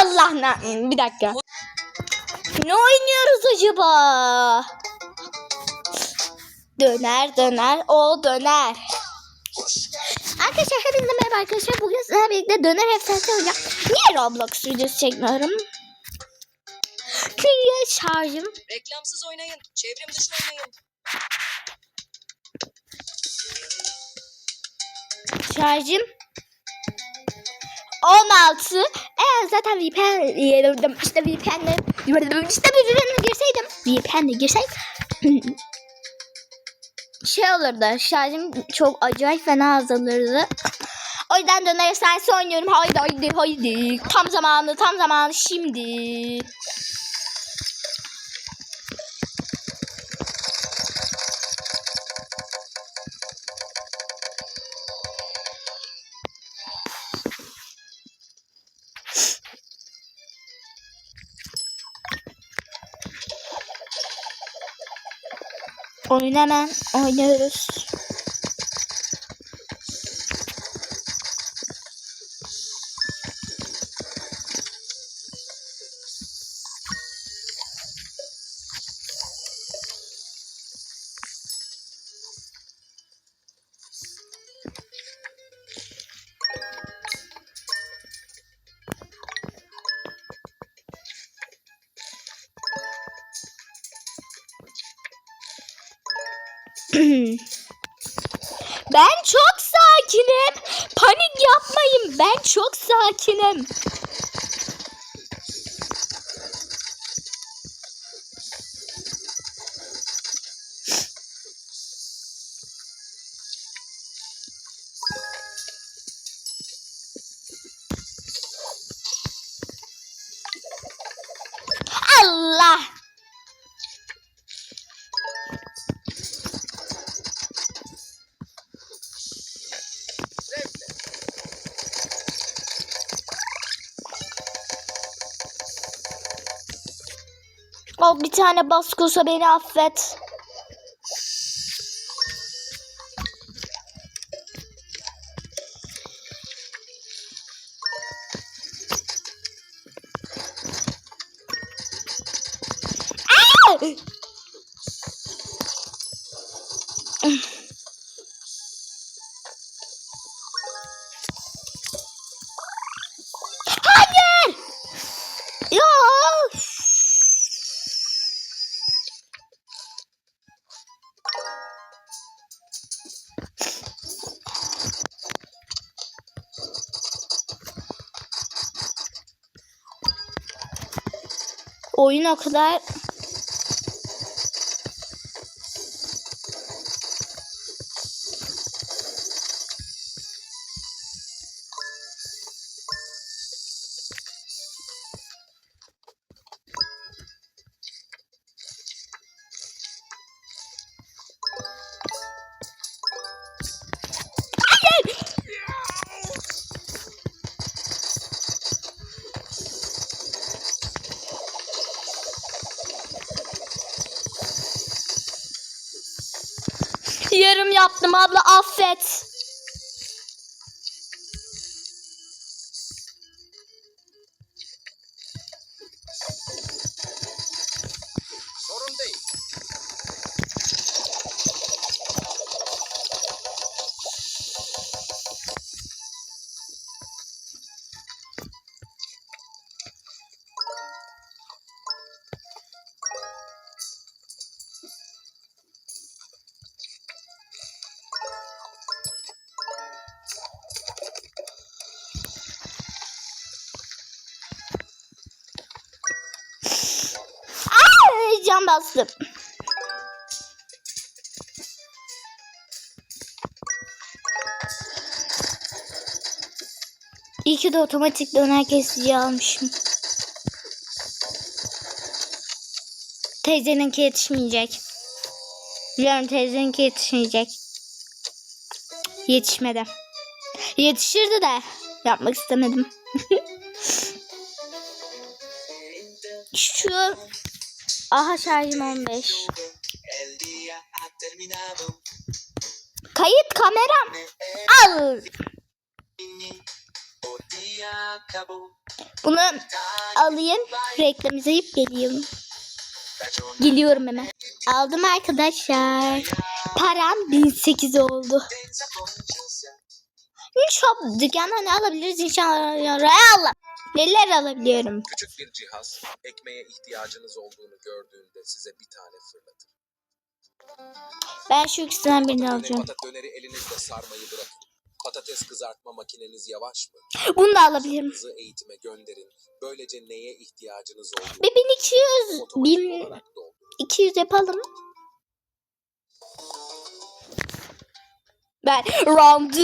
Allah ne bir dakika. Ne oynuyoruz acaba? Döner döner o döner. Arkadaşlar hepinize merhaba arkadaşlar. Bugün sizlerle birlikte döner efsanesi oynayacağım. Niye Roblox videosu çekmiyorum? Çünkü şarjım Reklamsız oynayın. Çevrim dışı oynayın. Şarjım 16. Eğer zaten VPN yedim. işte VPN'le işte VPN'le girseydim VPN'le girseydim şey olurdu. Şarjım çok acayip fena azalırdı. O yüzden döner efsanesi oynuyorum. Haydi haydi haydi. Tam zamanı tam zamanı şimdi. Oyun hemen oynuyoruz. Ben çok sakinim. Panik yapmayın. Ben çok sakinim. Allah. Al bir tane baskosa beni affet. Aa! Oyun o kadar yarım yaptım abla affet. Can bastım. İyi ki de otomatik döner kesici almışım. Teyzeninki yetişmeyecek. Biliyorum teyzeninki yetişmeyecek. Yetişmedi. Yetişirdi de yapmak istemedim. Şu aha şarjım 15. El día ha terminado. Kayıt kameram. Al. Bunu alayım. Reklam izleyip geliyorum. Geliyorum hemen. Aldım arkadaşlar. Param 1008 oldu. Shop dükkanda ne alabiliriz inşallah. Allah. Neler alabiliyorum? Küçük bir cihaz, ekmeğe ihtiyacınız olduğunu gördüğünde size bir tane fırlatır. Ben şu ikisinden birini alacağım. Patat döneri elinizde sarmayı bırakın. Patates kızartma makineniz yavaş mı? Bunu da alabilirim. Kızı eğitime gönderin. Böylece neye ihtiyacınız olduğunu Bir 1200, otomatik 1000, olarak doldurun. 200 yapalım. Ben round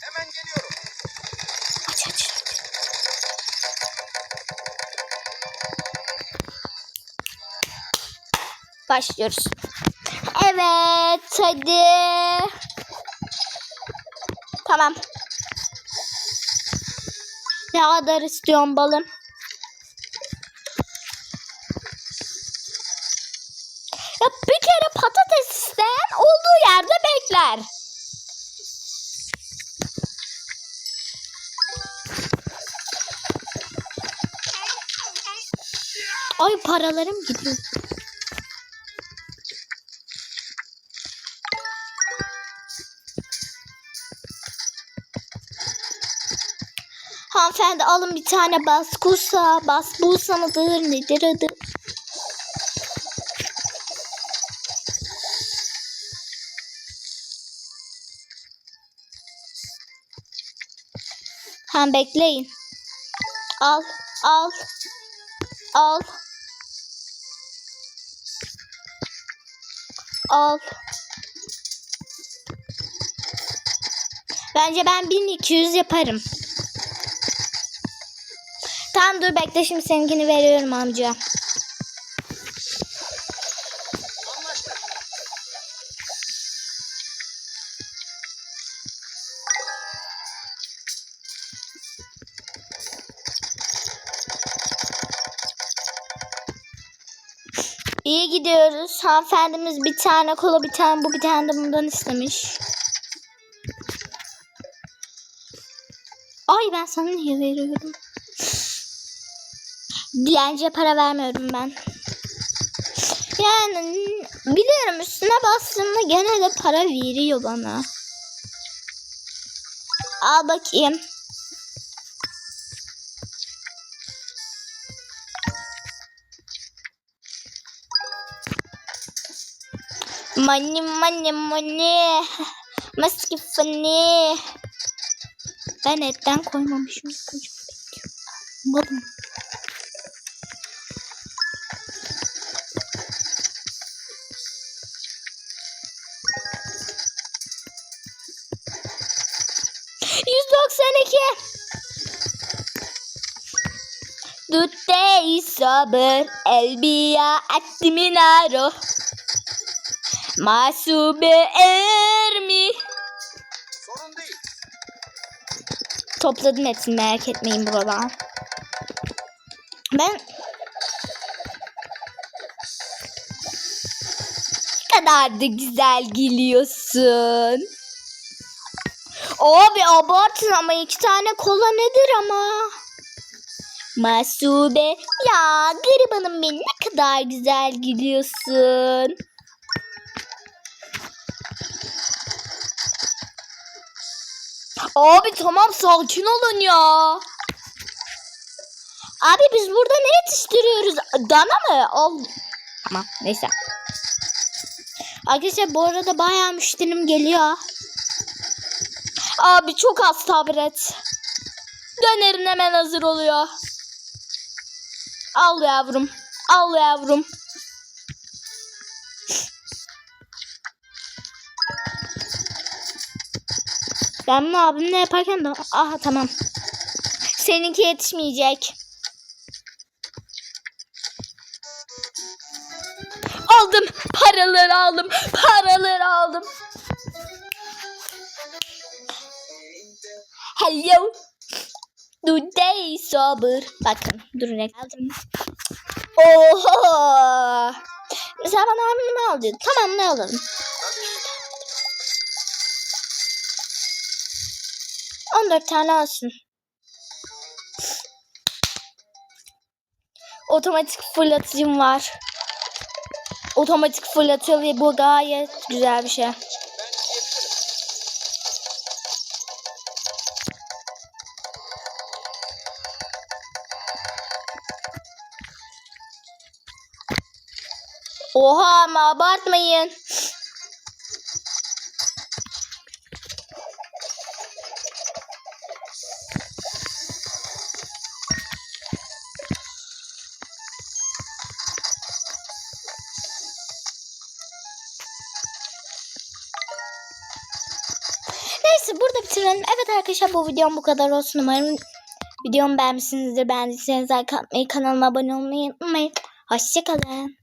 Hemen geliyorum. Aç aç. Başlıyoruz. Evet hadi. Tamam. Ne kadar istiyorsun balım? Bekler. Ay paralarım gidiyor. Hanımefendi alın bir tane baskusa. Basbusa mıdır nedir adı? Hem bekleyin. Al, al, al. Al. Bence ben 1200 yaparım. Tamam dur bekle şimdi seninkini veriyorum amca. İyi gidiyoruz. Hanımefendimiz bir tane kola bir tane bu bir tane de bundan istemiş. Ay ben sana niye veriyorum? Dilenciye para vermiyorum ben. Yani biliyorum üstüne bastığımda gene de para veriyor bana. Al bakayım. Money money money. Maski funny. Ben etten koymamışım. Umarım. Yüz doksan iki. Tutte sabır elbiya Masube ermi. Sorun değil. Topladım hepsini merak etmeyin buradan. Ben ne kadar da güzel gülüyorsun. Abi abartın ama iki tane kola nedir ama? Masube ya garibanım benim ne kadar güzel gülüyorsun. Abi tamam sakin olun ya. Abi biz burada ne yetiştiriyoruz? Dana mı? Al. Tamam neyse. Arkadaşlar bu arada bayağı müşterim geliyor. Abi çok az sabret. Dönerin hemen hazır oluyor. Al yavrum. Al yavrum. Ben bunu abimle yaparken de... Aha tamam. Seninki yetişmeyecek. Aldım. Paraları aldım. Paraları aldım. Hello. Today sabır. Bakın durun aldım. Oho. Mesela bana ne aldı? Tamam ne alalım. 14 tane olsun. Otomatik fırlatıcım var. Otomatik fırlatıyor ve bu gayet güzel bir şey. Oha ama abartmayın. Bitirelim. Evet arkadaşlar bu videom bu kadar olsun. Umarım videomu beğenmişsinizdir. Beğendiyseniz like atmayı, kanalıma abone olmayı unutmayın. Hoşçakalın.